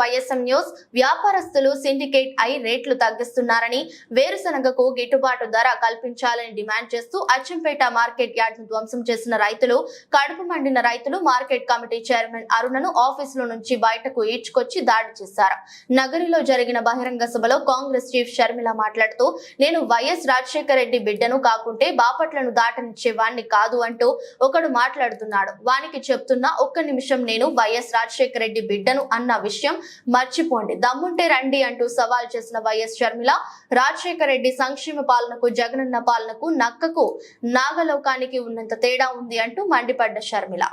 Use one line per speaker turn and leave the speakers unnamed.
YSM news వ్యాపారస్తులు syndicate అయి రేట్లు తగ్గిస్తున్నారని వేరుశనగకు గిట్టుబాటు ధర కల్పించాలని డిమాండ్ చేస్తూ అచ్చంపేట మార్కెట్ యార్డ్ను ధ్వంసం చేసిన రైతులు కడుపు మండిన రైతులు మార్కెట్ కమిటీ చైర్మన్ అరుణను ఆఫీసులో నుంచి బయటకు ఈడ్చుకొచ్చి దాడి చేశారు. నగరిలో జరిగిన బహిరంగ సభలో కాంగ్రెస్ చీఫ్ షర్మిల మాట్లాడుతూ నేను వైఎస్ రాజశేఖర రెడ్డి బిడ్డను కాకుంటే బాపట్లను దాటనిచ్చే వాణ్ణి కాదు అంటూ ఒకడు మాట్లాడుతున్నాడు. వానికి చెప్తున్నా ఒక్క నిమిషం నేను వైఎస్ రాజశేఖర రెడ్డి బిడ్డను అన్న విషయం మర్చిపోండి. దమ్ముంటే రండి అంటూ సవాల్ చేసిన వైఎస్ షర్మిల రాజశేఖర రెడ్డి సంక్షేమ పాలనకు జగనన్న పాలనకు నక్కకు నాగలోకానికి ఉన్నంత తేడా ఉంది అంటూ మండిపడ్డ షర్మిల.